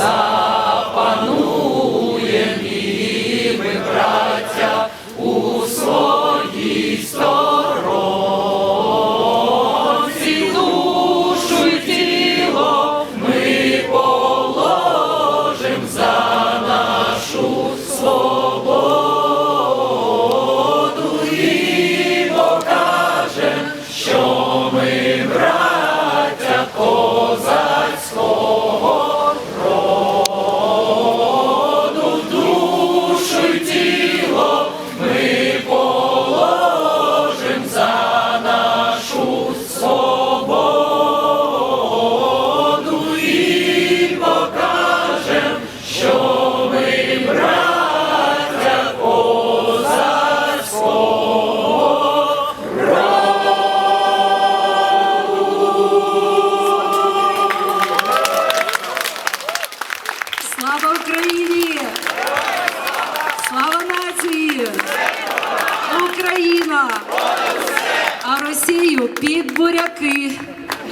さ Слава Україні! Слава нації! Україна! А Росію під буряки!